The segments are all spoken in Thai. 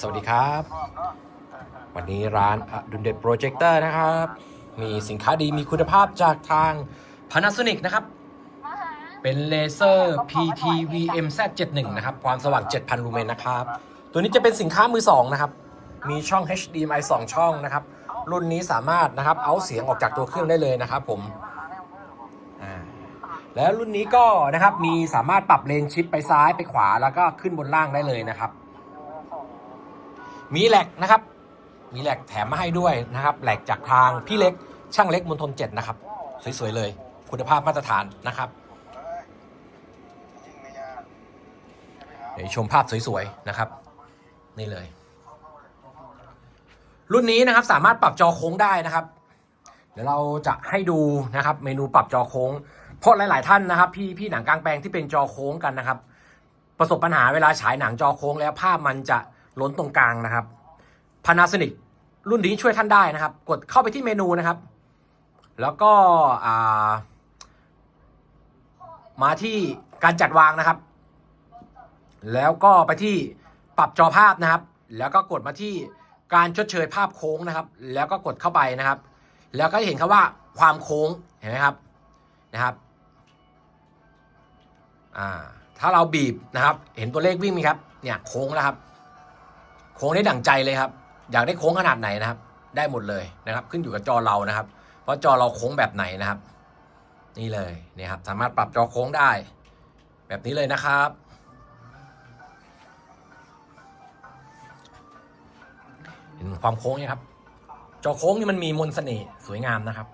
สวัสดีครับ วันนี้ร้านดุลเด p โปรเจคเตอร์นะครับ มีสินค้าดีมีคุณภาพจากทาง Panasonic นะครับ เป็นเลเซอร์ PTVMZ71 นะครับ ความสว่าง 7,000 ลูเมนนะครับ ตัวนี้จะเป็นสินค้ามือ2นะครับ มีช่อง HDMI 2 ช่องนะครับ รุ่นนี้สามารถนะครับเอาเสียงออกจากตัวเครื่องได้เลยนะครับผมแล้วรุ่นนี้ก็นะครับมีสามารถปรับเลนชิปไปซ้ายไปขวาแล้วก็ขึ้นบนล่างได้เลยนะครับ มีแหลกนะครับ มีแหลกแถมมาให้ด้วยนะครับแหลกจากทางพี่เล็กช่างเล็กมณฑลเจ็ดนะครับ สวยๆเลย คุณภาพมาตรฐานนะครับเดี๋ยวชมภาพสวยๆนะครับ นี่เลย รุ่นนี้นะครับสามารถปรับจอโค้งได้นะครับ เดี๋ยวเราจะให้ดูนะครับ เมนูปรับจอโค้ง เพราะหลาย ๆ ท่านนะครับ พี่พี่หนังกลางแปลงที่เป็นจอโค้งกันนะครับ ประสบปัญหาเวลาฉายหนังจอโค้งแล้วภาพมันจะ ล้นตรงกลางนะครับ Panasonic รุ่นนี้ช่วยท่านได้นะครับ กดเข้าไปที่เมนูนะครับ แล้วก็มาที่การจัดวางนะครับ แล้วก็ไปที่ปรับจอภาพนะครับ แล้วก็กดมาที่การชดเชยภาพโค้งนะครับ แล้วก็กดเข้าไปนะครับ แล้วก็จะเห็นคำว่าความโค้งเห็นไหมครับนะครับอ่าถ้าเราบีบนะครับ เห็นตัวเลขวิ่งไหมครับ เนี่ยโค้งแล้วครับ โค้งได้ดั่งใจเลยครับ อยากได้โค้งขนาดไหนนะครับ ได้หมดเลยนะครับ ขึ้นอยู่กับจอเรานะครับ เพราะจอเราโค้งแบบไหนนะครับ นี่เลยเนี่ยครับ สามารถปรับจอโค้งได้ แบบนี้เลยนะครับ เห็นความโค้งนี่ครับ จอโค้งนี่มันมีมนเสน่ห์สวยงามนะครับ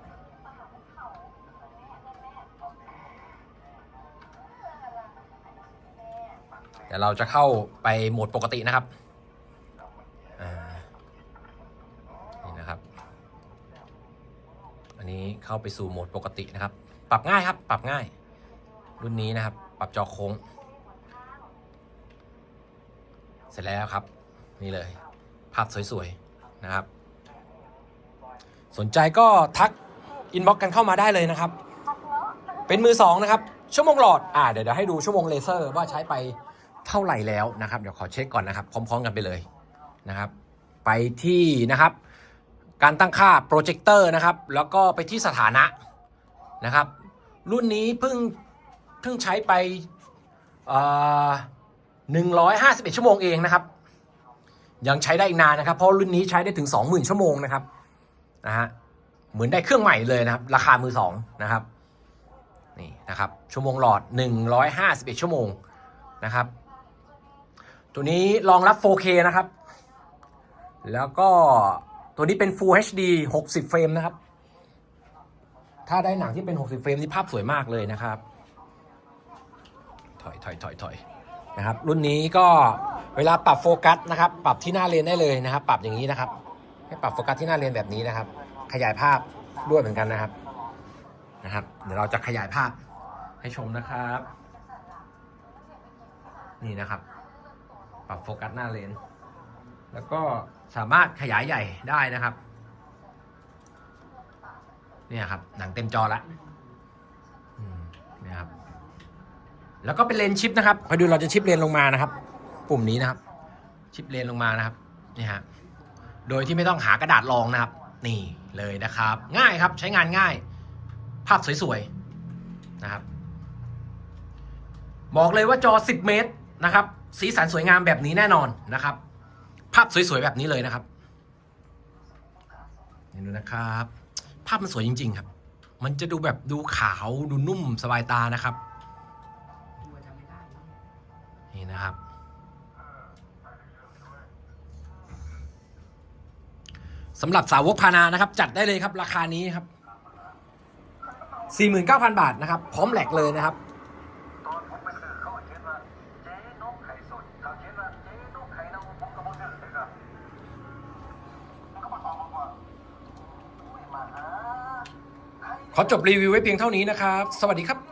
เดี๋ยวเราจะเข้าไปโหมดปกตินะครับอ่านี่นะครับ อั นี้เข้าไปสู่โหมดปกตินะครับ ปรับง่ายครับ ปรับง่าย รุ่นนี้นะครับ ปรับจอโค้ง เสร็จแล้วครับ นี่เลย ภาพสวยๆนะครับ สนใจก็ทักอินบ็อกกันเข้ามาได้เลยนะครับ เป็นมือสองนะครับ ชั่วโมงหลอด อ่าเดี๋ยวเดี๋ยวให้ดูชั่วโมงเลเซอร์ว่าใช้ไปเท่าไหร่แล้วนะครับ เดี๋ยวขอเช็คก่อนนะครับ พร้อม ๆ กันไปเลยนะครับ ไปที่นะครับ การตั้งค่าโปรเจคเตอร์นะครับ แล้วก็ไปที่สถานะนะครับ รุ่นนี้เพิ่งเพิ่งใช้ไปหนึ่งร้อยห้าสิบเอ็ดชั่วโมงเองนะครับ ยังใช้ได้อีกนานนะครับ เพราะรุ่นนี้ใช้ได้ถึง20,000ชั่วโมงนะครับนะฮะเหมือนได้เครื่องใหม่เลยนะครับ ราคามือสองนะครับนี่นะครับชั่วโมงหลอด 151 ชั่วโมงนะครับ ตัวนี้รองรับ 4K นะครับ แล้วก็ ตัวนี้เป็น Full HD 60 เฟรมนะครับ ถ้าได้หนังที่เป็น 60 เฟรมนี่ภาพสวยมากเลยนะครับ ถอยถอยถอยถอยนะครับ รุ่นนี้ก็เวลาปรับโฟกัสนะครับ ปรับที่หน้าเลนได้เลยนะครับ ปรับอย่างนี้นะครับ ให้ปรับโฟกัสที่หน้าเลนแบบนี้นะครับ ขยายภาพด้วยเหมือนกันนะครับ นะครับ เดี๋ยวเราจะขยายภาพให้ชมนะครับ นี่นะครับ ปรับโฟกัสหน้าเลน แล้วก็สามารถขยายใหญ่ได้นะครับ เนี่ยครับ หนังเต็มจอละอืมเนี่ยครับ แล้วก็เป็นเลนชิปนะครับคอยดูเราจะชิปเลนลงมานะครับ ปุ่มนี้นะครับ ชิปเลนลงมานะครับ นี่ฮะ โดยที่ไม่ต้องหากระดาษรองนะครับ นี่เลยนะครับ ง่ายครับใช้งานง่าย ภาพสวยๆนะครับ บอกเลยว่าจอ 10 เมตรนะครับ สีสันสวยงามแบบนี้แน่นอนนะครับ ภาพสวยๆแบบนี้เลยนะครับนี่ดูนะครับ ภาพมันสวยจริง ๆ ครับ มันจะดูแบบดูขาวดูนุ่มสบายตานะครับ นี่นะครับ สำหรับสาวกพานานะครับ จัดได้เลยครับ ราคานี้ครับ 49,000 บาทนะครับ พร้อมแหลกเลยนะครับ ตอนผมไปซื้อเขาเขียนว่าเจ๊นกไข่สดเขาเขียนว่าเจ๊นกไข่เน่าผมก็บ่ซื้อเลยครับมันก็มาตอบผมว่าอุ้ยมาหาใคร ขอจบรีวิวไว้เพียงเท่านี้นะครับ สวัสดีครับ